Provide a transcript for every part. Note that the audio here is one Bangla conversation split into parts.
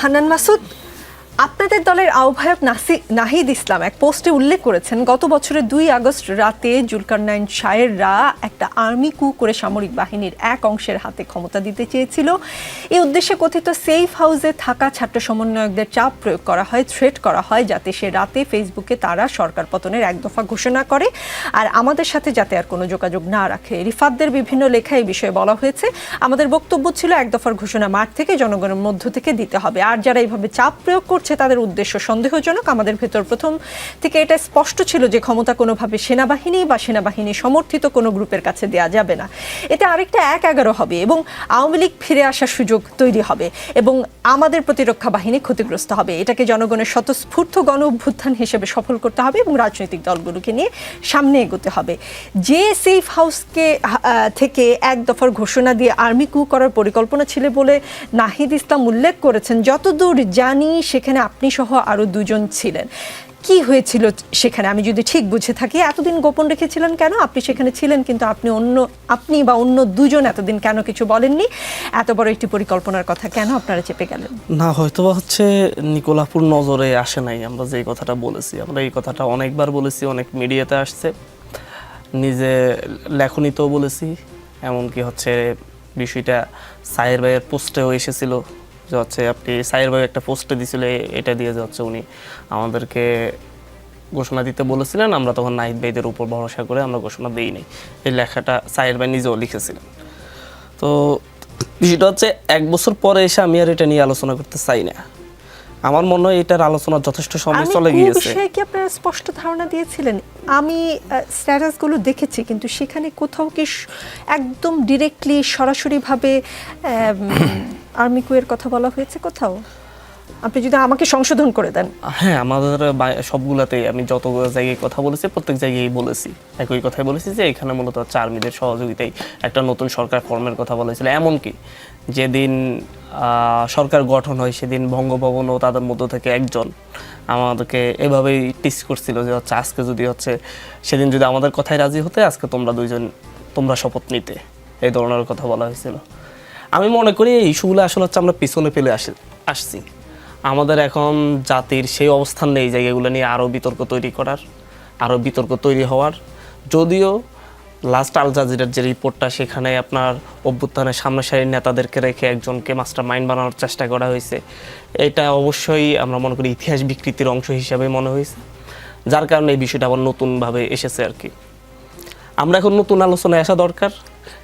হান্নান মাসুদ আপনাদের দলের আহ্বায়ক নাসি নাহিদ ইসলাম এক পোস্টে উল্লেখ করেছেন, গত বছরের দুই আগস্ট রাতে জুলকারনাইন শায়েররা একটা আর্মি কু করে সামরিক বাহিনীর এক অংশের হাতে ক্ষমতা দিতে চেয়েছিল। এই উদ্দেশ্যে কথিত সেফ হাউসে থাকা ছাত্র সমন্বয়কদের চাপ প্রয়োগ করা হয়, থ্রেট করা হয় যাতে সে রাতে ফেসবুকে তারা সরকার পতনের এক দফা ঘোষণা করে। আর আমাদের সাথে যাতে আর কোনো যোগাযোগ না রাখে। রিফাতদের বিভিন্ন লেখা এই বিষয়ে বলা হয়েছে, আমাদের বক্তব্য ছিল এক দফার ঘোষণা মাঠ থেকে, জনগণের মধ্য থেকে দিতে হবে। আর যারা এইভাবে চাপ প্রয়োগ করছে তাদের উদ্দেশ্য সন্দেহজনক। আমাদের ভেতর প্রথম থেকে এটা স্পষ্ট ছিল যে ক্ষমতা কোনোভাবে সেনাবাহিনী বা সেনাবাহিনী সমর্থিত কোনো গ্রুপের কাছে দেয়া যাবে না। এতে আরেকটা এক এগারো হবে এবং আওয়ামী লীগ ফিরে আসার সুযোগ তৈরি হবে এবং আমাদের প্রতিরক্ষা বাহিনী ক্ষতিগ্রস্ত হবে। এটাকে জনগণের স্বতঃস্ফূর্ত গণ অভ্যুত্থান হিসেবে সফল করতে হবে এবং রাজনৈতিক দলগুলোকে নিয়ে সামনে এগোতে হবে। যে সেফ হাউসকে থেকে এক দফার ঘোষণা দিয়ে আর্মি কু করার পরিকল্পনা ছিল বলে নাহিদ ইসলাম উল্লেখ করেছেন, যতদূর জানি সেখানে আপনি সহ আরও দুজন ছিলেন। কি হয়েছিল সেখানে? আমি যদি ঠিক বুঝে থাকি, এতদিন গোপন রেখেছিলেন কেন? আপনি সেখানে ছিলেন, কিন্তু আপনি অন্য, আপনি বা অন্য দুজন এতদিন কেন কিছু বলেননি? এত বড় একটি পরিকল্পনার কথা কেন আপনারা চেপে গেলেন? না হয়তো হচ্ছে নিকোলাপুর নজরে আসে নাই, আমরা যে কথাটা বলেছি। আমরা এই কথাটা অনেকবার বলেছি, অনেক মিডিয়াতে আসছে। নিজে লেখনীতেও বলেছি, এমনকি হচ্ছে বিষয়টা সায়ের ভাইয়ের পোস্টেও এসেছিল। যে হচ্ছে আপনি সায়ের ভাই একটা পোস্টে দিছিল এটা দিয়ে যে হচ্ছে উনি আমাদেরকে ঘোষণা দিতে বলেছিলেন আমরা তখন নাহিদ ভাইদের উপর ভরসা করে আমরা ঘোষণা দিই নাই। এই লেখাটা সায়ের ভাই নিজেও লিখেছিলেন। তো বিষয়টা হচ্ছে এক বছর পরে এসে আমি আর এটা নিয়ে আলোচনা করতে চাই না। আমার মনে হয় এটার আলোচনা যথেষ্ট সময় চলে গিয়েছে। বিষয়ে কি আপনারা স্পষ্ট ধারণা দিয়েছিলেন? আমি স্ট্যাটাসগুলো দেখেছি কিন্তু সেখানে কোথাও কি একদম ডিরেক্টলি সরাসরিভাবে আর্মি কুয়ের কথা বলা হয়েছে কোথাও? আপনি যদি আমাকে সংশোধন করে দেন। হ্যাঁ আমাদের সবগুলাতেই আমি যত জায়গায় কথা বলেছি, প্রত্যেক জায়গায় বলেছি। একই কথাই বলেছি যে এখানে মূলত হচ্ছে আর্মিদের সহযোগিতায় একটা নতুন সরকার ফর্মের কথা বলেছিল এমনকি যেদিন সরকার গঠন হয়, সেদিন বঙ্গভবন ও তাদের মধ্য থেকে একজন আমাদেরকে এভাবেই টিস করছিল যে হচ্ছে আজকে যদি হচ্ছে, সেদিন যদি আমাদের কথায় রাজি হতে, আজকে তোমরা দুইজন, তোমরা শপথ নিতে। এই ধরনের কথা বলা হয়েছিল। আমি মনে করি এই ইস্যুগুলো আসলে হচ্ছে আমরা পিছনে ফেলে আসি, আসছি। আমাদের এখন জাতির সেই অবস্থান নেই জায়গাগুলো নিয়ে আরও বিতর্ক তৈরি করার, আরও বিতর্ক তৈরি হওয়ার। যদিও লাস্ট আল জাজিরার যে রিপোর্টটা, সেখানে আপনার অভ্যুত্থানের সামনে সারির নেতাদেরকে রেখে একজনকে মাস্টার মাইন্ড বানানোর চেষ্টা করা হয়েছে। এটা অবশ্যই আমরা মনে করি ইতিহাস বিকৃতির অংশ হিসাবে মনে হয়েছে। যার কারণে এই বিষয়টা আবার নতুনভাবে এসেছে আর কি। আমরা এখন নতুন আলোচনায় আসা দরকার।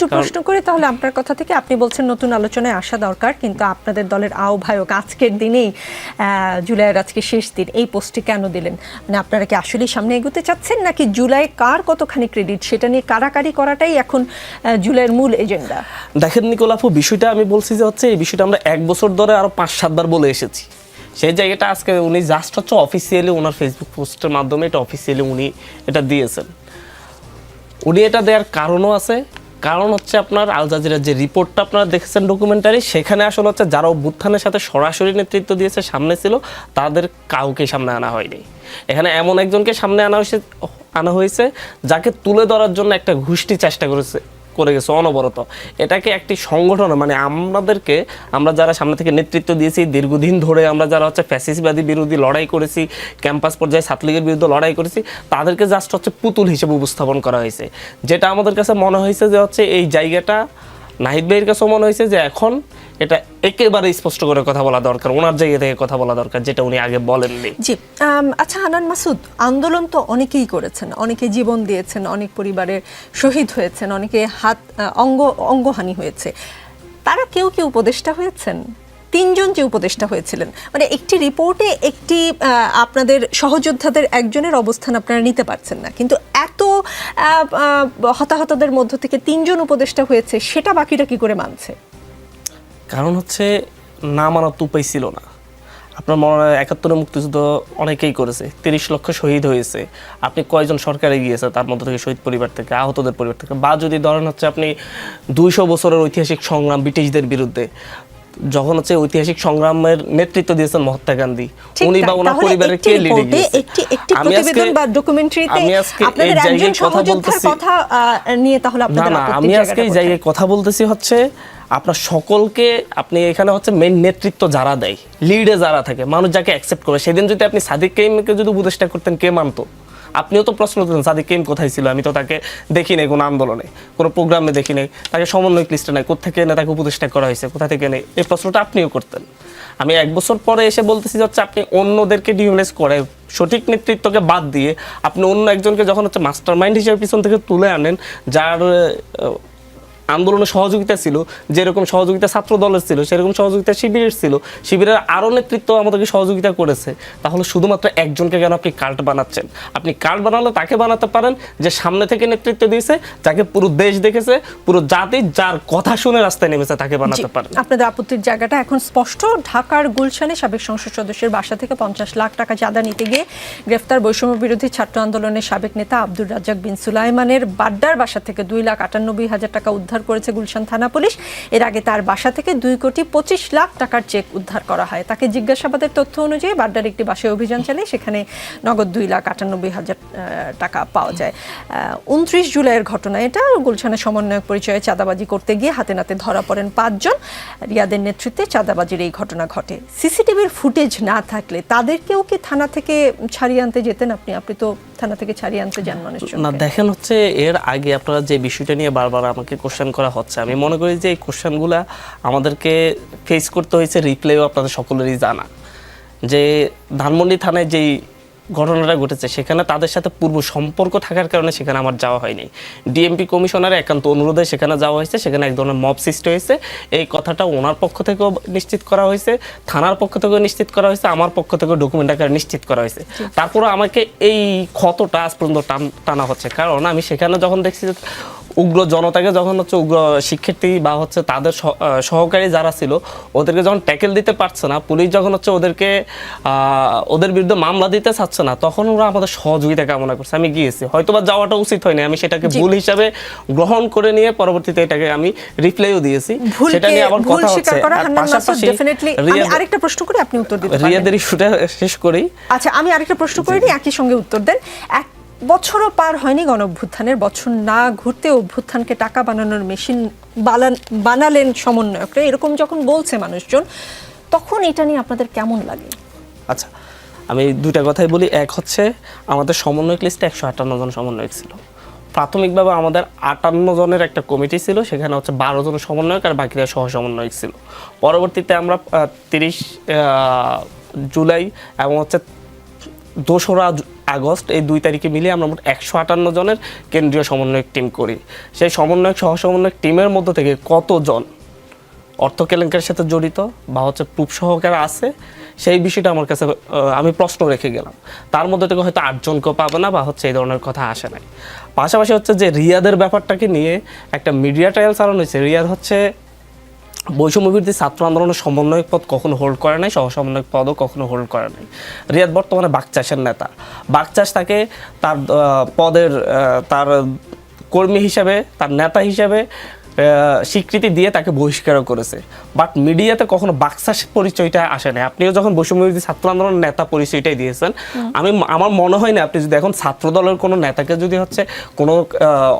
একটু প্রশ্ন করি তাহলে আপনার কথা থেকে আপনি বলছেন নতুন আলোচনায় আসা দরকার কিন্তু আপনাদের দলের আহ্বায়ক আজকের দিনেই জুলাইয়ের আজকে শেষ দিন। এই পোস্টটি কেন দিলেন? মানে আপনারা কি আসলেই সামনে এগোতে চাচ্ছেন নাকি জুলাই কার কতখানি ক্রেডিট সেটা নিয়ে কারাকারি করাটাই এখন জুলাইয়ের মূল এজেন্ডা দেখেন নিকোলাফু বিষয়টা আমি বলছি যে হচ্ছে এই বিষয়টা আমরা এক বছর ধরে আরও পাঁচ সাতবার বলে এসেছি। সেই জায়গাটা আজকে উনি জাস্ট হচ্ছে অফিসিয়ালি ওনার ফেসবুক পোস্টের মাধ্যমে এটা অফিসিয়ালি উনি এটা দিয়েছেন। উনি এটা দেওয়ার কারণও আছে কারণ হচ্ছে আপনার আল জাজিরার যে রিপোর্টটা আপনারা দেখেছেন ডকুমেন্টারি সেখানে আসলে হচ্ছে যারা অভ্যুত্থানের সাথে সরাসরি নেতৃত্ব দিয়েছে সামনে ছিল, তাদের কাউকে সামনে আনা হয়নি। এখানে এমন একজনকে সামনে আনা হয়েছে আনা হয়েছে, যাকে তুলে ধরার জন্য একটা ঘুষটি চেষ্টা করেছে। করে গেছে অনবরত। এটাকে একটি সংগঠন মানে আমাদেরকে, আমরা যারা সামনে থেকে নেতৃত্ব দিয়েছি, দীর্ঘদিন ধরে আমরা যারা হচ্ছে ফ্যাসিসবাদী বিরোধী লড়াই করেছি, ক্যাম্পাস পর্যায়ে ছাত্রলীগের বিরুদ্ধে লড়াই করেছি, তাদেরকে জাস্ট হচ্ছে পুতুল হিসেবে উপস্থাপন করা হয়েছে। যেটা আমাদের কাছে মনে হয়েছে যে হচ্ছে এই জায়গাটা নাহিদ ভাইয়ের কাছেও মনে হয়েছে যে এখন এটা একেবারে স্পষ্ট করে কথা বলা দরকার, ওনার জায়গা থেকে কথা বলা দরকার, যেটা উনি আগে বলেননি। জি আচ্ছা হানান মাসুদ, আন্দোলন তো অনেকেই করেছেন, অনেকে জীবন দিয়েছেন, অনেক পরিবারের শহীদ হয়েছেন, অনেকে হাত অঙ্গ, অঙ্গহানি হয়েছে। তারা কেউ কি উপদেষ্টা হয়েছেন? তিনজন যে উপদেষ্টা হয়েছিলেন মানে একটি রিপোর্টে একটি আপনাদের সহযোদ্ধাদের একজনের অবস্থান আপনারা নিতে পারছেন না। কিন্তু এত হতাহতদের মধ্য থেকে তিনজন উপদেষ্টা হয়েছে, সেটা বাকিটা কি করে মানছে? কারণ হচ্ছে, না মানার তো উপায় ছিল না। আপনার মনে হয় একাত্তরের মুক্তিযুদ্ধ অনেকেই করেছে, তিরিশ লক্ষ শহীদ হয়েছে। আপনি কয়জন সরকারে গিয়েছে, তার মধ্যে থেকে শহীদ পরিবার থেকে, আহতদের পরিবার থেকে? বা যদি ধরেন হচ্ছে আপনি দুইশো বছরের ঐতিহাসিক সংগ্রাম ব্রিটিশদের বিরুদ্ধে যখন হচ্ছে ঐতিহাসিক সংগ্রামের নেতৃত্ব দিয়েছেন মহাত্মা গান্ধী উনি বা ওনার পরিবারের কে লিডে গিয়েছে একটি একটি প্রতিবেদন বা ডকুমেন্টারিতে আপনাদের একজন জায়গায় কথা সহযোদ্ধার বলতেছি। কথা নিয়ে তাহলে আপনাদের না আমি আজকে এই জায়গায় কথা বলতেছি হচ্ছে আপনার সকলকে আপনি এখানে হচ্ছে মেন নেতৃত্ব যারা দেয় লিডে যারা থাকে মানুষ যাকে অ্যাকসেপ্ট করে সেদিন যদি আপনি সাদিক কেইমকে যদি উপদেষ্টা করতেন কে মানতো? আপনিও তো প্রশ্ন তুলেন সাদিক কেম কোথায় ছিল? আমি তো তাকে দেখি নাই কোনো আন্দোলনে, কোনো প্রোগ্রামে দেখি নাই। তাকে সমন্বয় লিস্টে নাই কোথেকে এনে তাকে উপদেষ্টা করা হয়েছে, কোথা থেকে নেই? এই প্রশ্নটা আপনিও করতেন। আমি এক বছর পরে এসে বলতেছি যে, হচ্ছে আপনি অন্যদেরকে ডিউনেস করে, সঠিক নেতৃত্বকে বাদ দিয়ে আপনি অন্য একজনকে যখন হচ্ছে মাস্টার মাইন্ড হিসেবে পিছন থেকে তুলে আনেন, যার আন্দোলনে সহযোগিতা ছিল যেরকম সহযোগিতা ছাত্র দলের ছিল সেরকম সহযোগিতা শিবিরের ছিল। শিবিরের আরও নেতৃত্ব আমাদেরকে সহযোগিতা করেছে। তাহলে শুধুমাত্র একজনকে কেন আপনি কার্ড বানাচ্ছেন? আপনি কার্ড বানালে তাকে বানাতে পারেন যে সামনে থেকে নেতৃত্ব দিয়েছে যাকে পুরো দেশ দেখেছে পুরো জাতি যার কথা শুনে রাস্তায় নেমেছে তাকে বানাতে পারেন। আপনাদের আপত্তির জায়গাটা এখন স্পষ্ট। ঢাকার গুলশানে সাবেক সংসদ সদস্যের বাসা থেকে পঞ্চাশ লাখ টাকা চাঁদা নিতে গিয়ে গ্রেফতার বৈষম্য বিরোধী ছাত্র আন্দোলনের সাবেক নেতা আব্দুর রাজ্জাক বিন সুলাইমানের বাড্ডার বাসা থেকে দুই লাখ আটানব্বই হাজার টাকা উদ্ধার করেছে গুলশান থানা পুলিশ। এর আগে তার বাসা থেকে দুই কোটি পঁচিশ লাখ টাকার চেক উদ্ধার করা হয়। তাকে জিজ্ঞাসাবাদের তথ্য অনুযায়ী বাড্ডার একটি বাসায় অভিযান চালিয়ে সেখানে নগদ দুই লাখ আটানব্বই হাজার টাকা পাওয়া যায়। উনত্রিশ জুলাইয়ের ঘটনা এটা। গুলশানের সমন্বয়ক পরিচয়ে চাঁদাবাজি করতে গিয়ে হাতে নাতে ধরা পড়েন পাঁচজন। রিয়াদের নেতৃত্বে চাঁদাবাজির এই ঘটনা ঘটে। সিসিটিভির ফুটেজ না থাকলে তাদেরকেও কি থানা থেকে ছাড়িয়ে আনতে যেতেন আপনি? আপনি তো থানা থেকে ছাড়িয়ে আনতে যান মানুষজন না দেখেন হচ্ছে এর আগে আপনারা যে বিষয়টা নিয়ে বারবার আমাকে কোশ্চেন করা হচ্ছে। আমি মনে করি যে এই কোশ্চেনগুলো আমাদেরকে ফেস করতে হয়েছে রিপ্লেও আপনাদের সকলেরই জানা। যে ধানমন্ডি থানায় যেই ঘটনাটা ঘটেছে সেখানে তাদের সাথে পূর্ব সম্পর্ক থাকার কারণে সেখানে আমার যাওয়া হয়নি। ডিএমপি কমিশনারের একান্ত অনুরোধে সেখানে যাওয়া হয়েছে সেখানে এক ধরনের মব সৃষ্টি হয়েছে। এই কথাটা ওনার পক্ষ থেকেও নিশ্চিত করা হয়েছে থানার পক্ষ থেকেও নিশ্চিত করা হয়েছে আমার পক্ষ থেকেও ডকুমেন্ট আকারে নিশ্চিত করা হয়েছে। তারপরে আমাকে এই ক্ষতটা আজ পর্যন্ত টান- টানা হচ্ছে। কারণ আমি সেখানে যখন দেখছি যে উগ্র জনতাকে যখন হচ্ছে উগ্র শিক্ষার্থী বা হচ্ছে তাদের সহকারী যারা ছিল ওদেরকে যখন ট্যাকেল দিতে পারছে না পুলিশ যখন হচ্ছে ওদেরকে ওদের বিরুদ্ধে মামলা দিতে চাচ্ছে না তখন ওরা আমাদের সহযোগিতা কামনা করছে। আমি গিয়েছি হয়তোবা যাওয়াটা উচিত হয়নি আমি সেটাকে ভুল হিসাবে গ্রহণ করে নিয়ে পরবর্তীতে এটাকে আমি রিপ্লাইও দিয়েছি। সেটা নিয়ে আবার কথা হচ্ছে। পাশাপাশি আমি আরেকটা প্রশ্ন করে আপনি উত্তর দিতে রিয়াদের ইস্যুটা শেষ করি। আচ্ছা আমি আরেকটা প্রশ্ন করে নিই একই সঙ্গে উত্তর দেন। এক বছরও পার হয়নি গণ অভ্যুত্থানের বছর না ঘুরতে অভ্যুত্থানকে টাকা বানানোর মেশিন বানালেন সমন্বয়করা। এরকম যখন বলছে মানুষজন, তখন এটা নিয়ে আপনাদের কেমন লাগে? আচ্ছা আমি দুইটা কথাই বলি। এক হচ্ছে, আমাদের সমন্বয়ক লিস্টে একশো আটান্ন জন সমন্বয়ক ছিল। প্রাথমিকভাবে আমাদের আটান্ন জনের একটা কমিটি ছিল, সেখানে হচ্ছে বারো জন সমন্বয়ক আর বাকিরা সহ সমন্বয়ক ছিল। পরবর্তীতে আমরা তিরিশ জুলাই এবং হচ্ছে দোসরা আগস্ট, এই দুই তারিখে মিলিয়ে আমরা মোট একশো আটান্ন জনের কেন্দ্রীয় সমন্বয়ক টিম করি। সেই সমন্বয়ক সহ সমন্বয়ক টিমের মধ্য থেকে কতজন অর্থ কেলেঙ্কারের সাথে জড়িত বা হচ্ছে প্রুফ সহকারে আছে, সেই বিষয়টা আমার কাছে আমি প্রশ্ন রেখে গেলাম। তার মধ্যে থেকে হয়তো আটজনকেও পাবে না বা হচ্ছে এই ধরনের কথা আসে নাই। পাশাপাশি হচ্ছে যে রিয়াদের ব্যাপারটাকে নিয়ে একটা মিডিয়া ট্রায়াল চালানো হয়েছে। রিয়াদ হচ্ছে বৈষম্য বিরোধী ছাত্র আন্দোলনের সমন্বয়ক পদ কখনো হোল্ড করে নাই, সহসমন্বয়ক পদও কখনো হোল্ড করে নাই। রিয়াদ বর্তমানে বাগচাষের নেতা। বাগচাষ তাকে তার পদের তার কর্মী হিসাবে, তার নেতা হিসাবে স্বীকৃতি দিয়ে তাকে বহিষ্কারও করেছে। বাট মিডিয়াতে কখনো বাকচাষ পরিচয়টা আসে না আপনিও যখন বৈষম্যবিরোধী ছাত্র আন্দোলনের নেতা পরিচয়টাই দিয়েছেন আমি আমার মনে হয় না আপনি যদি এখন ছাত্র দলের কোনো নেতাকে যদি হচ্ছে কোনো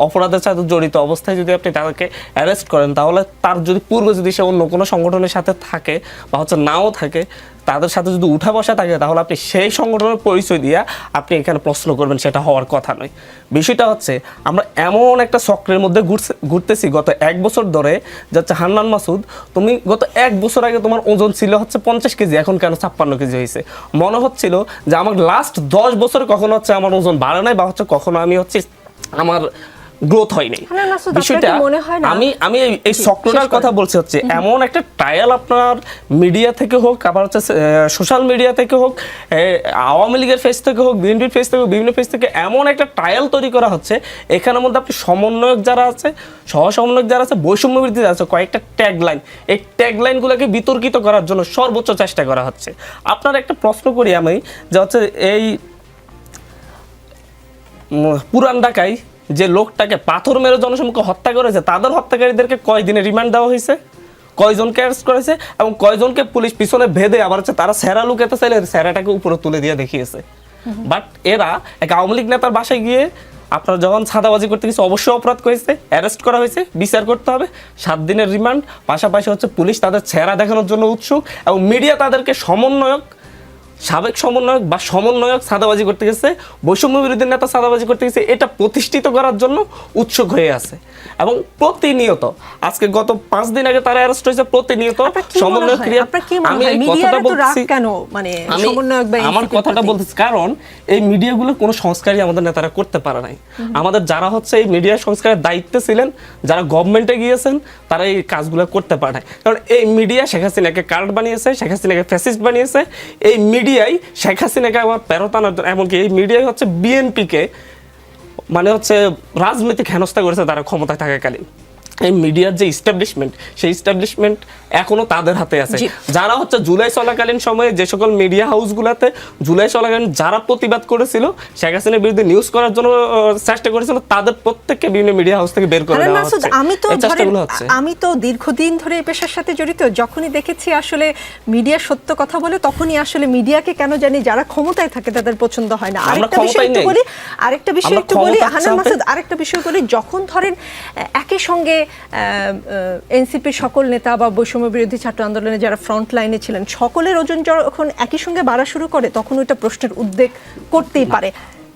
অপরাধের সাথে জড়িত অবস্থায় যদি আপনি তাকে অ্যারেস্ট করেন তাহলে তার যদি পূর্বে যদি সে অন্য কোনো সংগঠনের সাথে থাকে বা হচ্ছে নাও থাকে তাদের সাথে যদি উঠা বসা থাকে, তাহলে আপনি সেই সংগঠনের পরিচয় দিয়ে আপনি এখানে প্রশ্ন করবেন, সেটা হওয়ার কথা নয়। বিষয়টা হচ্ছে, আমরা এমন একটা চক্রের মধ্যে ঘুরতেছি, গত এক বছর ধরে যাচ্ছে হান্নান মাসুদ, তুমি গত এক বছর আগে তোমার ওজন ছিল হচ্ছে পঞ্চাশ কেজি, এখন কেন ছাপ্পান্ন কেজি হয়েছে? মনে হচ্ছিল যে আমার লাস্ট দশ বছর কখনো হচ্ছে আমার ওজন বাড়ে নাই, বা হচ্ছে কখনো আমি হচ্ছে আমার গ্রোথ হয়নি। বিষয়টা মনে হয় আমি আমি এই- চক্রটার কথা বলছি হচ্ছে এমন একটা ট্রায়াল আপনার মিডিয়া থেকে হোক আবার হচ্ছে সোশ্যাল মিডিয়া থেকে হোক আওয়ামী লীগের ফেস থেকে হোক বিএনপির ফেস থেকে হোক, বিভিন্ন ফেস থেকে এমন একটা ট্রায়াল তৈরি করা হচ্ছে এখানের মধ্যে আপনি সমন্বয়ক যারা আছে সহ সমন্বয়ক যারা আছে বৈষম্য বৃদ্ধি আছে কয়েকটা ট্যাগ লাইন এই ট্যাগ লাইনগুলোকে বিতর্কিত করার জন্য সর্বোচ্চ চেষ্টা করা হচ্ছে। আপনার একটা প্রশ্ন করি আমি যে হচ্ছে এই পুরান ঢাকায় যে লোকটাকে পাথর মেরে জনসম্মুখে হত্যা করেছে, তাদের হত্যাকারীদেরকে কয় দিনে রিমান্ড দেওয়া হয়েছে? কয়জনকে অ্যারেস্ট করেছে এবং কয়জনকে পুলিশ পিছনে ভেদে আবার হচ্ছে তারা সেরা লুকাতে চাইলে সেরাটাকে উপরে তুলে দিয়ে দেখিয়েছে। বাট এরা এক আওয়ামী লীগ নেতার বাসায় গিয়ে আপনারা যখন ছাদাবাজি করতে গেছে, অবশ্যই অপরাধ করেছে অ্যারেস্ট করা হয়েছে, বিচার করতে হবে, সাত দিনের রিমান্ড, পাশাপাশি হচ্ছে পুলিশ তাদের চেহারা দেখানোর জন্য উৎসুক এবং মিডিয়া তাদেরকে সমন্বয়ক সাবেক সমন্বয়ক বা সমন্বয়ক সাদাবাজি করতে গেছে বৈষম্য বিরোধী নেতা সাদাবাজি করতে গেছে এটা প্রতিষ্ঠিত করার জন্য উৎসুক হয়ে আছে। এবং প্রতিনিয়ত আজকে গত পাঁচ দিন আগে তারা অ্যারেস্ট হয়েছে প্রতিনিয়ত আপনার সমন্বয় ক্রিয়া আপনার কি মনে আমি এই কথাটা বলছি কেন? মানে সমন্বয়ক আমার কথাটা? বলতেছি কারণ এই মিডিয়াগুলোর কোনো সংস্কারই আমাদের নেতারা করতে পারে নাই। আমাদের যারা হচ্ছে এই মিডিয়া সংস্কারের দায়িত্বে ছিলেন যারা গভর্নমেন্টে গিয়েছেন তারা এই কাজগুলো করতে পারে কারণ এই মিডিয়া শেখ হাসিনাকে কার্ড বানিয়েছে শেখ হাসিনাকে ফ্যাসিস্ট বানিয়েছে এই মিডিয়াই শেখ হাসিনাকে আবার আনার জন্য, এমনকি এই মিডিয়াই হচ্ছে বিএনপিকে মানে হচ্ছে রাজনৈতিক হেনস্থা করেছে তারা ক্ষমতায় থাকাকালীন। এই মিডিয়ার যে ইস্টাবলিশমেন্ট সেই ইস্টাবলিশমেন্ট এখনও তাদের হাতে আছে। যারা হচ্ছে জুলাই চলাকালীন সময়ে যে সকল মিডিয়া হাউসগুলোতে জুলাই চলাকালীন যারা প্রতিবাদ করেছিল শেখ হাসিনার বিরুদ্ধে নিউজ করার জন্য চেষ্টা করেছিল তাদের প্রত্যেককে বিভিন্ন মিডিয়া হাউস থেকে বের করে দেওয়া হচ্ছে। আমি তো আমি তো দীর্ঘদিন ধরে এই পেশার সাথে জড়িত যখনই দেখেছি আসলে মিডিয়া সত্য কথা বলে তখনই আসলে মিডিয়াকে কেন জানি যারা ক্ষমতায় থাকে তাদের পছন্দ হয় না। আরেকটা বিষয় একটু বলি আরেকটা বিষয় একটু বলি হানান মাসুদ আরেকটা বিষয় বলি যখন ধরেন একই সঙ্গে এনসিপির সকল নেতা বা বৈষম্য বিরোধী ছাত্র আন্দোলনে যারা ফ্রন্ট লাইনে ছিলেন সকলের ওজন যখন একই সঙ্গে বাড়া শুরু করে তখন ওইটা প্রশ্নের উদ্বেগ করতেই পারে।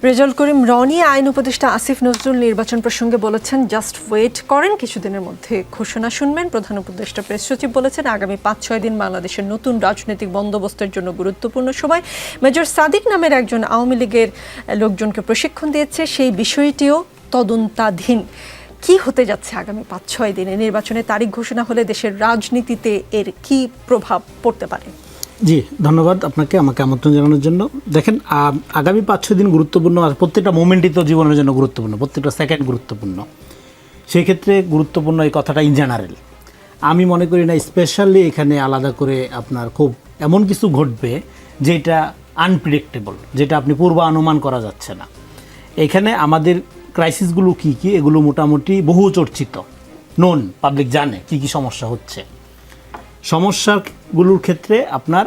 রেজাল করিম রনি আইন উপদেষ্টা আসিফ নজরুল নির্বাচন প্রসঙ্গে বলেছেন জাস্ট ওয়েট করেন। কিছুদিনের মধ্যে ঘোষণা শুনবেন। প্রধান উপদেষ্টা প্রেস সচিব বলেছেন আগামী পাঁচ ছয় দিন বাংলাদেশের নতুন রাজনৈতিক বন্দোবস্তের জন্য গুরুত্বপূর্ণ সময়। মেজর সাদিক নামের একজন আওয়ামী লীগের লোকজনকে প্রশিক্ষণ দিয়েছে। সেই বিষয়টিও তদন্তাধীন। কি হতে যাচ্ছে আগামী পাঁচ ছয় দিনে? নির্বাচনের তারিখ ঘোষণা হলে দেশের রাজনীতিতে এর কি প্রভাব পড়তে পারে? জি, ধন্যবাদ আপনাকে আমাকে আমন্ত্রণ জানানোর জন্য। দেখেন আগামী পাঁচ ছয় দিন গুরুত্বপূর্ণ আর প্রত্যেকটা মোমেন্টই তো জীবনের জন্য গুরুত্বপূর্ণ, প্রত্যেকটা সেকেন্ড গুরুত্বপূর্ণ। সেই ক্ষেত্রে গুরুত্বপূর্ণ এই কথাটা ইন জেনারেল আমি মনে করি না স্পেশালি এখানে আলাদা করে আপনার খুব এমন কিছু ঘটবে যেটা আনপ্রিডিক্টেবল যেটা আপনি পূর্বানুমান করা যাচ্ছে না। এখানে আমাদের ক্রাইসিসগুলো কি কি? এগুলো মোটামুটি বহু চর্চিত নোন পাবলিক জানে কি কি সমস্যা হচ্ছে। সমস্যাগুলোর ক্ষেত্রে আপনার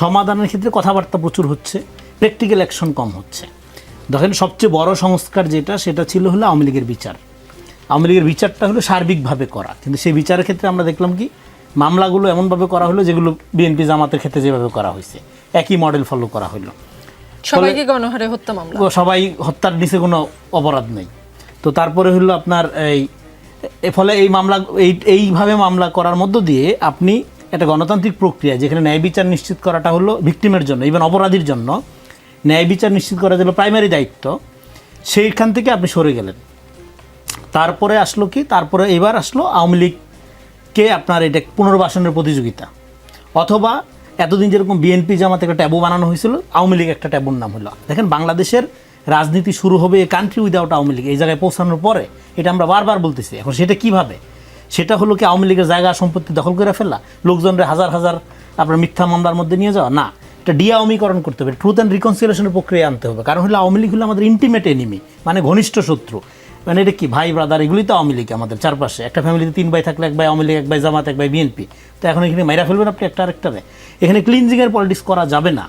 সমাধানের ক্ষেত্রে কথাবার্তা প্রচুর হচ্ছে প্র্যাকটিক্যাল অ্যাকশন কম হচ্ছে। দেখেন, সবচেয়ে বড় সংস্কার যেটা, সেটা ছিল হলো আওয়ামী লীগের বিচার। আওয়ামী লীগের বিচারটা হলো সার্বিকভাবে করা। কিন্তু সেই বিচারের ক্ষেত্রে আমরা দেখলাম কি, মামলাগুলো এমনভাবে করা হলো যেগুলো বিএনপি জামাতের ক্ষেত্রে যেভাবে করা হয়েছে, একই মডেল ফলো করা হলো। সবাইকে গণহারে হত্যা মামলা। সবাই হত্যার নিচে কোনো অপরাধ নেই। তো তারপরে হলো আপনার এই এ ফলে এই মামলা এই এইভাবে মামলা করার মধ্য দিয়ে আপনি একটা গণতান্ত্রিক প্রক্রিয়া যেখানে ন্যায় বিচার নিশ্চিত করাটা হলো ভিকটিমের জন্য ইভেন অপরাধীর জন্য ন্যায় বিচার নিশ্চিত করা হলো প্রাইমারি দায়িত্ব সেইখান থেকে আপনি সরে গেলেন। তারপরে আসলো কি? তারপরে এবার আসলো আওয়ামী লীগকে আপনার এটা পুনর্বাসনের প্রতিযোগিতা অথবা এতদিন যেরকম বিএনপি জামাতে একটা ট্যাবু বানানো হয়েছিল, আওয়ামী লীগ একটা ট্যাবুর নাম হলো। দেখেন, বাংলাদেশের রাজনীতি শুরু হবে কান্ট্রি উইদাউট আওয়ামী লীগ। এই জায়গায় পৌঁছানোর পরে, এটা আমরা বারবার বলতেছি। এখন সেটা কীভাবে? সেটা হলো কি আওয়ামী লীগের জায়গা সম্পত্তি দখল করে ফেলা লোকজনরা হাজার হাজার আপনার মিথ্যা মামলার মধ্যে নিয়ে যাওয়া? না। এটা ডিআওয়ামীকরণ করতে হবে। ট্রুথ অ্যান্ড রিকনসিলেশনের প্রক্রিয়া আনতে হবে। কারণ হলো আওয়ামী লীগ হলো আমাদের ইন্টিমেট এনিমি মানে ঘনিষ্ঠ শত্রু। মানে এটা কি? ভাই ব্রাদার এগুলি তো আওয়ামী লীগ আমাদের চারপাশে। একটা ফ্যামিলিতে তিন ভাই থাকলে এক ভাই, আওয়ামী লীগ এক ভাই, জামাত এক ভাই বিএনপি তো এখন এখানে মাইরা ফেলবেন আপনি একটা আরেকটারে। এখানে ক্লিনজিংয়ের পলিটিক্স করা যাবে না।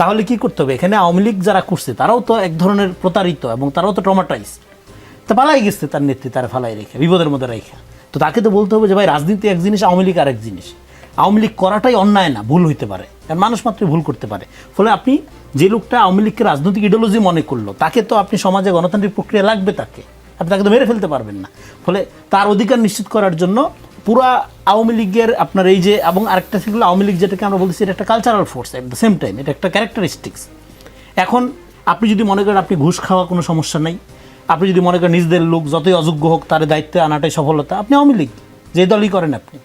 তাহলে কি করতে হবে? এখানে আওয়ামী লীগ যারা করছে, তারাও তো এক ধরনের প্রতারিত এবং তারাও তো ট্রমাটাইজড তা পালাই গেছে তার নেত্রী, তারা ফালাই রেখে, বিপদের মধ্যে রেখে। তো তাকে তো বলতে হবে যে, ভাই, রাজনীতি এক জিনিস, আওয়ামী লীগ আরেক জিনিস। আওয়ামী লীগ করাটাই অন্যায় না, ভুল হইতে পারে। কারণ মানুষ মাত্রই ভুল করতে পারে। ফলে আপনি যে লোকটা আওয়ামী লীগকে রাজনৈতিক ইডিওলজি মনে করল, তাকে তো আপনি সমাজে গণতান্ত্রিক প্রক্রিয়া লাগবে তাকে। আপনি তাকে তো মেরে ফেলতে পারবেন না। ফলে তার অধিকার নিশ্চিত করার জন্য পুরা আওয়ামী লীগের আপনার এই যে, এবং আরেকটা ছিল আওয়ামী লীগ যেটাকে আমরা বলছি এটা একটা cultural force at the same time এটা একটা ক্যারেক্টারিস্টিক্স এখন আপনি যদি মনে করেন আপনি ঘুষ খাওয়া কোনো সমস্যা নাই, আপনি যদি মনে করেন নিজেদের লোক যতই অযোগ্য হোক তার দায়িত্বে আনাটাই সফলতা, আপনি আওয়ামী লীগ, যে দলই করেন আপনি।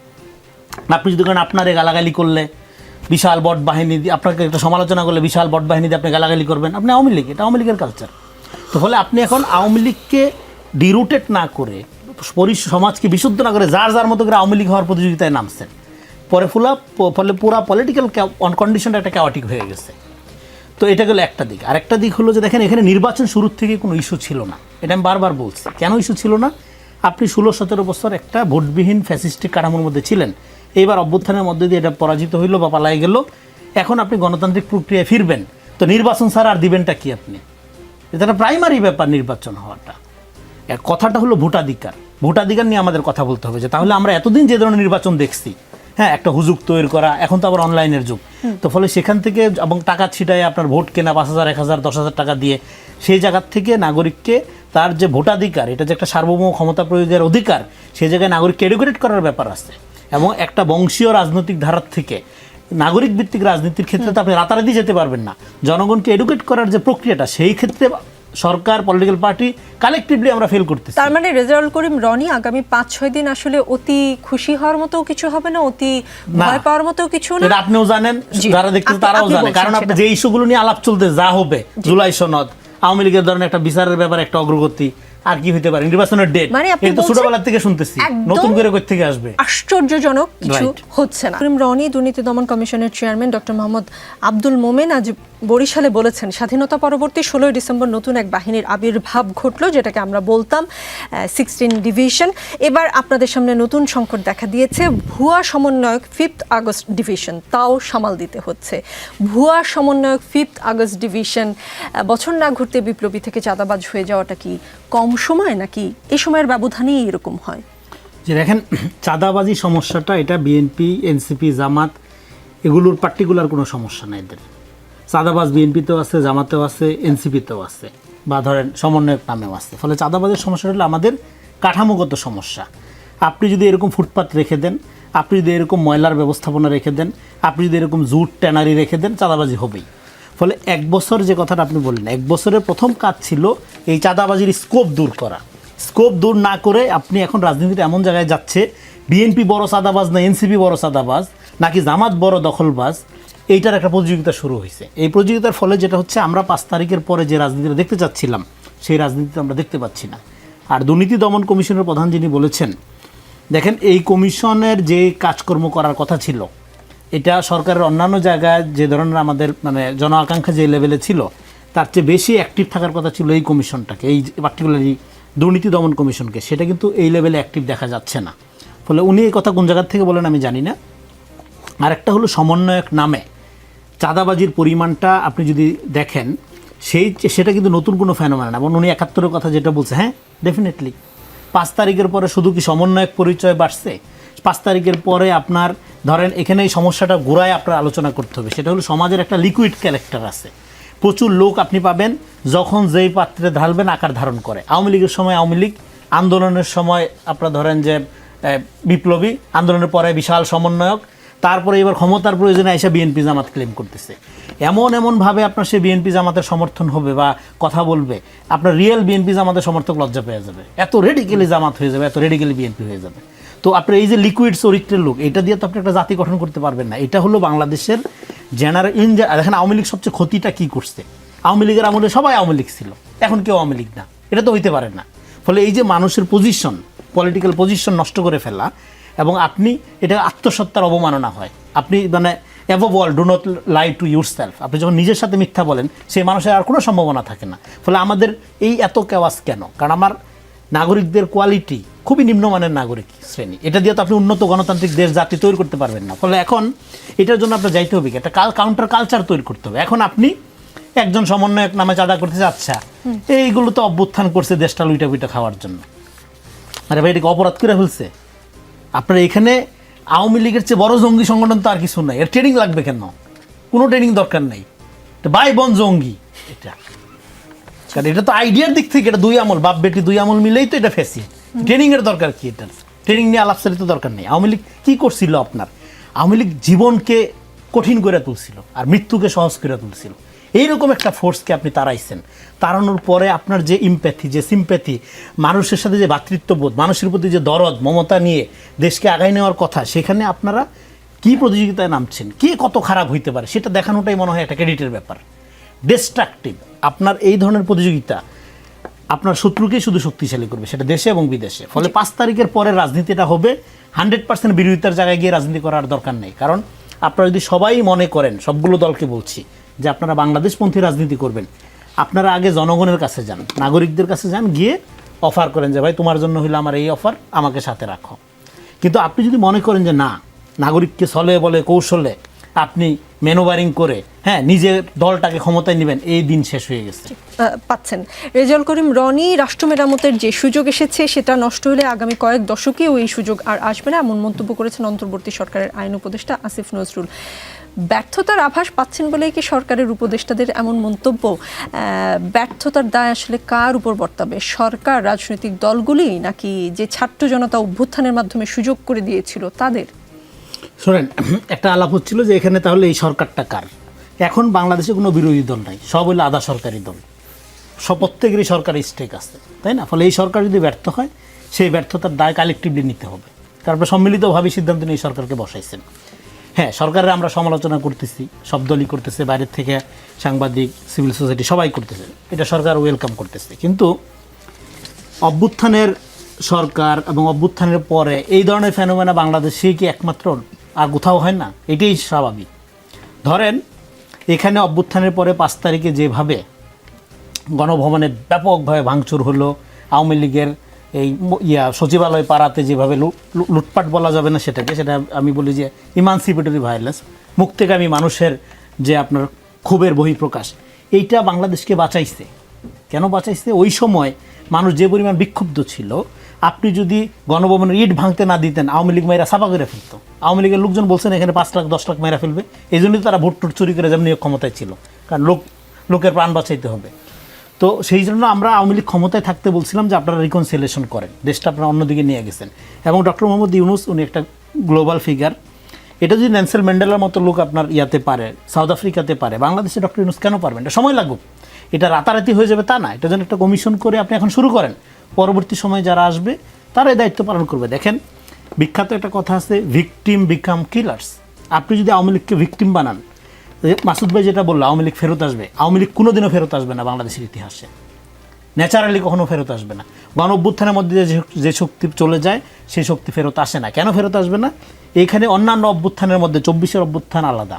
আপনি যদি করেন আপনারে গালাগালি করলে বিশাল বট বাহিনী দিয়ে আপনাকে একটা সমালোচনা করলে বিশাল বট বাহিনী দিয়ে আপনি গালাগালি করবেন, আপনি আওয়ামী লীগ, এটা আওয়ামী লীগের কালচার তো ফলে আপনি এখন আওয়ামী লীগকে ডিরুটেড না করে সমাজকে বিশুদ্ধ না করে যার যার মতো করে আওয়ামী লীগ হওয়ার প্রতিযোগিতায় নামছেন। পরে ফুলা ফলে পুরা পলিটিক্যাল কন্ডিশনটা একটা ক্যাওয়াটিক হয়ে গেছে। তো এটা গেলো একটা দিক। আরেকটা দিক হলো যে দেখেন, এখানে নির্বাচন শুরুর থেকে কোনো ইস্যু ছিল না। এটা আমি বারবার বলছি। কেন ইস্যু ছিল না? আপনি ষোলো, সতেরো বছর একটা ভোটবিহীন ফ্যাসিস্টিক কাঠামোর মধ্যে ছিলেন। এইবার অভ্যুত্থানের মধ্যে দিয়ে এটা পরাজিত হইল বা পালাই গেল। এখন আপনি গণতান্ত্রিক প্রক্রিয়ায় ফিরবেন। তো নির্বাচন ছাড়া আর দিবেনটা কি আপনি? এটা প্রাইমারি ব্যাপার নির্বাচন হওয়াটা। কথাটা হলো ভোটাধিকার। ভোটাধিকার নিয়ে আমাদের কথা বলতে হবে যে তাহলে আমরা এতদিন যে ধরনের নির্বাচন দেখছি হ্যাঁ একটা হুজুগ তৈরি করা এখন তো আবার অনলাইনের যুগ। তো ফলে সেখান থেকে এবং টাকা ছিটায় আপনার ভোট কেনা পাঁচ হাজার এক হাজার দশ হাজার টাকা দিয়ে সেই জায়গার থেকে নাগরিককে তার যে ভোটাধিকার এটা যে একটা সার্বভৌম ক্ষমতা প্রয়োগের অধিকার সেই জায়গায় নাগরিককে এডুকেটেড করার ব্যাপার আছে। এবং একটা বংশীয় রাজনৈতিক ধারার থেকে নাগরিক ভিত্তিক রাজনীতির ক্ষেত্রে তো আপনি রাতারাতি যেতে পারবেন না। জনগণকে এডুকেট করার যে প্রক্রিয়াটা সেই ক্ষেত্রে সরকার পলিটিক্যাল পার্টি কালেকটিভলি আমরা ফেল করতেছি। তার মানে রেজাউল করিম রনি আগামী পাঁচ ছয় দিন আসলে অতি খুশি হওয়ার মতো কিছু হবে না? অতি ভয় পাওয়ার মতো কিছু না? আপনিও জানেন যারা আপনি- তারাও জানে। কারণ আপনি যে ইস্যুগুলো নিয়ে আলাপ চলতে যা হবে জুলাই সনদ আওয়ামী লীগের ধরনের একটা বিচারের ব্যাপারে একটা অগ্রগতি আর কি হতে পারে? নির্বাচনের ডেট মানে আপনি তো ছোটবেলা থেকে শুনতেছি। নতুন করে কই থেকে আসবে? আশ্চর্যজনক কিছু হচ্ছে না। রনি দুর্নীতি দমন কমিশনের চেয়ারম্যান ডক্টর মোহাম্মদ আব্দুল মোমেন আজ বরিশালে বলেছেন, স্বাধীনতা পরবর্তী ষোলোই ডিসেম্বর নতুন এক বাহিনীর আবির্ভাব ঘটলো, যেটাকে আমরা বলতাম সিক্সটিন ডিভিশন এবার আপনাদের সামনে নতুন সংকট দেখা দিয়েছে, ভুয়া সমন্বয়ক ফিফথ আগস্ট ডিভিশন তাও সামাল দিতে হচ্ছে। ভুয়া সমন্বয়ক ফিফথ আগস্ট ডিভিশন বছর না ঘুরতে বিপ্লবী থেকে চাঁদাবাজ হয়ে যাওয়াটা কি কম সময়, নাকি এ সময়ের ব্যবধানেই এরকম হয়? যে দেখেন, চাঁদাবাজি সমস্যাটা, এটা বিএনপি এনসিপি জামাত, এগুলোর পার্টিকুলার কোনো সমস্যা নাই এদের। চাঁদাবাজ বিএনপিতেও আছে, জামাতেও আছে, এনসিপিতেও আছে বা ধরেন সমন্বয়ক নামেও আছে। ফলে চাঁদাবাজের সমস্যাটা হলো আমাদের কাঠামোগত সমস্যা। আপনি যদি এরকম ফুটপাত রেখে দেন, আপনি যদি এরকম ময়লার ব্যবস্থাপনা রেখে দেন, আপনি যদি এরকম জুট, ট্যানারি রেখে দেন, চাঁদাবাজি হবেই। ফলে এক বছর যে কথাটা আপনি বললেন, এক বছরের প্রথম কাজ ছিল এই চাঁদাবাজির স্কোপ দূর করা। স্কোপ দূর না করে আপনি এখন রাজনীতিতে এমন জায়গায় যাচ্ছে, বিএনপি বড় সাদাবাজ না এনসিপি বড় সাদাবাজ নাকি জামাত বড় দখলবাজ এইটার একটা প্রতিযোগিতা শুরু হয়েছে। এই প্রতিযোগিতার ফলে যেটা হচ্ছে, আমরা পাঁচ তারিখের পরে যে রাজনীতিটা দেখতে চাচ্ছিলাম, সেই রাজনীতি আমরা দেখতে পাচ্ছি না। আর দুর্নীতি দমন কমিশনের প্রধান যিনি বলেছেন, দেখেন এই কমিশনের যে কাজকর্ম করার কথা ছিল, এটা সরকারের অন্যান্য জায়গায় যে ধরনের আমাদের মানে জন আকাঙ্ক্ষা যে লেভেলে ছিল, তার চেয়ে বেশি অ্যাক্টিভ থাকার কথা ছিল এই কমিশনটাকে, এই পার্টিকুলারলি দুর্নীতি দমন কমিশনকে। সেটা কিন্তু এই লেভেলে অ্যাক্টিভ দেখা যাচ্ছে না। ফলে উনি এই কথা কোন জায়গার থেকে বলেন আমি জানি না। আরেকটা হলো সমন্বয়ক নামে চাঁদাবাজির পরিমাণটা আপনি যদি দেখেন, সেই সেটা কিন্তু নতুন কোনো ফেনোমেনা না এবং উনি একাত্তরের কথা যেটা বলছে হ্যাঁ? ডেফিনেটলি পাঁচ তারিখের পরে শুধু কি সমন্বয়ক পরিচয় বাড়ছে? পাঁচ তারিখের পরে আপনার, ধরেন এখানে এই সমস্যাটা গোড়ায় আপনার আলোচনা করতে হবে। সেটা হলো সমাজের একটা লিকুইড ক্যারেক্টার আছে। প্রচুর লোক আপনি পাবেন, যখন যেই পাত্রে ঢালবেন, আকার ধারণ করে। আওয়ামী লীগের সময় আওয়ামী লীগ, আন্দোলনের সময় আপনারা ধরেন যে বিপ্লবী, আন্দোলনের পরে বিশাল সমন্বয়ক তারপরে এবার ক্ষমতার প্রয়োজনে এসে বিএনপি জামাত ক্লেম করতেছে। এমন এমনভাবে আপনার সে বিএনপি জামাতের সমর্থন হবে বা কথা বলবে, আপনার রিয়েল বিএনপি জামাতের সমর্থক লজ্জা পেয়ে যাবে। এত রেডিক্যালি জামাত হয়ে যাবে, এত রেডিক্যালি বিএনপি হয়ে যাবে। তো আপনার এই যে লিকুইড চরিত্রের লোক, এটা দিয়ে তো আপনি একটা জাতি গঠন করতে পারবেন না। এটা হলো বাংলাদেশের জেনারেল ইন দেখেন, আওয়ামী লীগ সবচেয়ে ক্ষতিটা কি করছে? আওয়ামী লীগের আমলে সবাই আওয়ামী লীগ ছিল, এখন কেউ আওয়ামী লীগ না। এটা তো হইতে পারে না। ফলে এই যে মানুষের পজিশন পলিটিক্যাল পজিশন নষ্ট করে ফেলা এবং আপনি এটা আত্মসত্তার অবমাননা হয়। আপনি মানে above all do not lie to yourself আপনি যখন নিজের সাথে মিথ্যা বলেন, সেই মানুষের আর কোনো সম্ভাবনা থাকে না। ফলে আমাদের এই এত কেওয়াজ কেন? কারণ আমার নাগরিকদের কোয়ালিটি খুবই নিম্নমানের নাগরিক শ্রেণি। এটা দিয়ে তো আপনি উন্নত গণতান্ত্রিক দেশ, জাতি তৈরি করতে পারবেন না। ফলে এখন এটার জন্য আপনার যাইতে হবে একটা কাউন্টার কালচার তৈরি করতে হবে। এখন আপনি একজন সমন্বয়ক নামে চাঁদা করতেছে আচ্ছা এইগুলো তো অভ্যুত্থান করছে দেশটা লুইটা বুইটা খাওয়ার জন্য। আরে ভাই, এটাকে অপরাধ করে ফেলছে? আপনার এখানে আওয়ামী লীগের চেয়ে বড় জঙ্গি সংগঠন তো আর কিছু নাই। এর ট্রেনিং লাগবে কেন? কোনো ট্রেনিং দরকার নেই। বাই বন জঙ্গি এটা। কারণ এটা তো আইডিয়ার দিক থেকে এটা দুই আমল বাপ বেটি দুই আমল মিলেই তো এটা ফেসি ট্রেনিং এর দরকার কি এটা? ট্রেনিং নিয়ে আলাপসারি তো দরকার নেই। আওয়ামী লীগ কী করছিল আপনার? আওয়ামী লীগ জীবনকে কঠিন করে তুলছিল আর মৃত্যুকে সহজ করে তুলছিল। এইরকম একটা ফোর্সকে আপনি তাড়াইছেন। তাড়ানোর পরে আপনার যে ইম্প্যাথি যে সিম্প্যাথি মানুষের সাথে যে ভ্রাতৃত্ববোধ মানুষের প্রতি যে দরদ মমতা নিয়ে দেশকে আগায় নেওয়ার কথা সেখানে আপনারা কি প্রতিযোগিতায় নামছেন? কে কত খারাপ হইতে পারে? সেটা দেখানোটাই মনে হয় একটা ক্রেডিটের ব্যাপার। ডিস্ট্রাকটিভ আপনার এই ধরনের প্রতিযোগিতা আপনার শত্রুকেই শুধু শক্তিশালী করবে সেটা দেশে এবং বিদেশে। ফলে পাঁচ তারিখের পরে রাজনীতিটা হবে হান্ড্রেড পার্সেন্ট বিরোধিতার জায়গায় গিয়ে রাজনীতি করার দরকার নেই। কারণ আপনারা যদি সবাই মনে করেন সবগুলো দলকে বলছি যে আপনারা বাংলাদেশপন্থী রাজনীতি করবেন। আপনারা আগে জনগণের কাছে যান, নাগরিকদের কাছে যান, গিয়ে অফার করেন যে, ভাই, তোমার জন্য হইল আমার এই অফার, আমাকে সাথে রাখো। কিন্তু আপনি যদি মনে করেন যে, না, নাগরিককে ছলে বলে, কৌশলে আপনি ম্যানোভারিং করে হ্যাঁ নিজের দলটাকে ক্ষমতায় নেবেন, এই দিন শেষ হয়ে গেছে। পাচ্ছেন। রেজাউল করিম, রনি রাষ্ট্র মেরামতের যে সুযোগ এসেছে, সেটা নষ্ট হলে আগামী কয়েক দশকেও এই সুযোগ আর আসবে না, এমন মন্তব্য করেছেন অন্তর্বর্তী সরকারের আইন উপদেষ্টা আসিফ নজরুল। ব্যর্থতার আভাস পাচ্ছেন বলেই কি সরকারের উপদেষ্টাদের এমন মন্তব্য? ব্যর্থতার দায় আসলে কার উপর বর্তাবে? সরকার, রাজনৈতিক দলগুলি নাকি যে ছাত্র জনতা অভ্যুত্থানের মাধ্যমে সুযোগ করে দিয়েছিল তাদের? শোনেন, একটা আলাপ হচ্ছিল যে এখানে তাহলে এই সরকারটা কার? এখন বাংলাদেশে কোনো বিরোধী দল নাই, সব হলো আধা সরকারি দল। সব প্রত্যেকেরই সরকারি স্টেক আছে, তাই না? ফলে এই সরকার যদি ব্যর্থ হয়, সেই ব্যর্থতার দায় কালেকটিভলি নিতে হবে। তারপরে সম্মিলিতভাবে সিদ্ধান্ত নিয়ে সরকারকে বসাইছেন। হ্যাঁ সরকারের আমরা সমালোচনা করতেছি, সব দলই করতেছে, বাইরের থেকে সাংবাদিক, সিভিল সোসাইটি সবাই করতেছে। এটা সরকার ওয়েলকাম করতেছে। কিন্তু অভ্যুত্থানের সরকার এবং অভ্যুত্থানের পরে এই ধরনের ফেনোমেনা বাংলাদেশে কি একমাত্র আর কোথাও হয় না? এটাই স্বাভাবিক। ধরেন, এখানে অভ্যুত্থানের পরে পাঁচ তারিখে যেভাবে গণভবনে ব্যাপকভাবে ভাঙচুর হলো, আওয়ামী লীগের এই ইয়া, সচিবালয় পাড়াতে যেভাবে লুটপাট বলা যাবে না সেটাকে, সেটা আমি বলি যে ইমানসিপেটরি ভায়োলেন্স মুক্তিকামী মানুষের যে আপনার ক্ষোভের বহিঃপ্রকাশ, এইটা বাংলাদেশকে বাঁচাইছে। কেন বাঁচাইছে? ওই সময় মানুষ যে পরিমাণ বিক্ষুব্ধ ছিল, আপনি যদি গণভবনের ইট ভাঙতে না দিতেন, আওয়ামী লীগ মেয়েরা সাফা করে ফেলতো। আওয়ামী লীগের লোকজন বলছেন, এখানে পাঁচ লাখ, দশ লাখ মেয়েরা ফেলবে। এই জন্যই তারা ভোট চুরি করে যেমনি ক্ষমতায় ছিল। কারণ লোক, লোকের প্রাণ বাঁচাইতে হবে। তো সেই জন্য আমরা আওয়ামী লীগ ক্ষমতায় থাকতে বলছিলাম যে আপনারা রিকনসিলেশন করেন। দেশটা আপনারা অন্যদিকে নিয়ে গেছেন। এবং ডক্টর মোহাম্মদ ইউনুস, উনি একটা গ্লোবাল ফিগার এটা যদি ন্যান্সেল ম্যান্ডেলার মতো লোক আপনার ইয়াতে পারে সাউথ আফ্রিকাতে পারে, বাংলাদেশে ডক্টর ইউনুস কেন পারবেন? এটা সময় লাগুক। এটা রাতারাতি হয়ে যাবে তা না। এটা যেন একটা কমিশন করে আপনি এখন শুরু করেন। পরবর্তী সময় যারা আসবে তারা এই দায়িত্ব পালন করবে। দেখেন, বিখ্যাত একটা কথা আছে ভিকটিম বিকাম কিলার্স আপনি যদি আওয়ামী লীগকে ভিকটিম বানান মাসুদ ভাই যেটা বলল, আওয়ামী লীগ ফেরত আসবে। আওয়ামী লীগ কোনোদিনও ফেরত আসবে না বাংলাদেশের ইতিহাসে। ন্যাচারালি কখনো ফেরত আসবে না। গণ অভ্যুত্থানের মধ্যে যে শক্তি চলে যায়, সেই শক্তি ফেরত আসে না। কেন ফেরত আসবে না? এইখানে অন্যান্য অভ্যুত্থানের মধ্যে চব্বিশের অভ্যুত্থান আলাদা।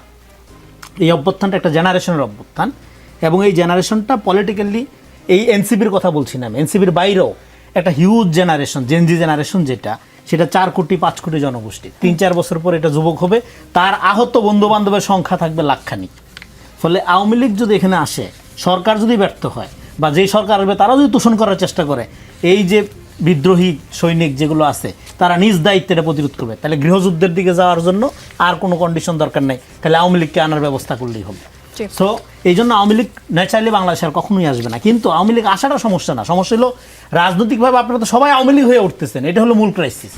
এই অভ্যুত্থানটা একটা জেনারেশনের অভ্যুত্থান এবং এই জেনারেশনটা পলিটিক্যালি এই এনসিপির কথা বলছি না আমি। এনসিপির বাইরেও একটা হিউজ জেনারেশন জেনজি জেনারেশন যেটা সেটা চার কোটি, পাঁচ কোটি জনগোষ্ঠী। তিন, চার বছর পর এটা যুবক হবে, তার আহত বন্ধু বান্ধবের সংখ্যা থাকবে লাখখানিক ফলে আওয়ামী লীগ যদি এখানে আসে, সরকার যদি ব্যর্থ হয়, বা যেই সরকার আসবে তারা যদি তোষণ করার চেষ্টা করে, এই যে বিদ্রোহী সৈনিক যেগুলো আছে, তারা নিজ দায়িত্বে এটা প্রতিরোধ করবে। তাহলে গৃহযুদ্ধের দিকে যাওয়ার জন্য আর কোনো কন্ডিশন দরকার নেই। তাহলে আওয়ামী লীগকে আনার ব্যবস্থা করলেই হবে। সো এই জন্য আওয়ামী লীগ ন্যাচারালি বাংলাদেশে আর কখনোই আসবে না। কিন্তু আওয়ামী লীগ আসাটা সমস্যা না। সমস্যা হলো রাজনৈতিকভাবে আপনারা তো সবাই আওয়ামী লীগ হয়ে উঠতেছেন। এটা হলো মূল ক্রাইসিস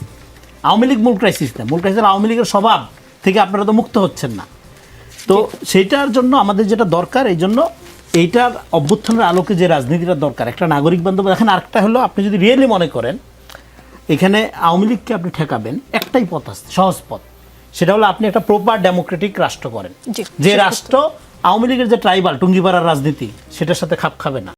আওয়ামী লীগ মূল ক্রাইসিস না। মূল ক্রাইসিস আওয়ামী লীগের স্বভাব থেকে আপনারা তো মুক্ত হচ্ছেন না। তো সেইটার জন্য আমাদের যেটা দরকার এই জন্য এইটার অভ্যুত্থানের আলোকে যে রাজনীতিটা দরকার একটা নাগরিক বান্ধব। দেখেন আরেকটা হলো আপনি যদি রিয়েলি মনে করেন এখানে আওয়ামী লীগকে আপনি ঠেকাবেন একটাই পথ আছে সহজ পথ। সেটা হলো আপনি একটা প্রপার ডেমোক্রেটিক রাষ্ট্র করেন। যে রাষ্ট্র আওয়ামী লীগের যে ট্রাইবাল টুঙ্গিপাড়ার রাজনীতি সেটার সাথে খাপ খাবে না।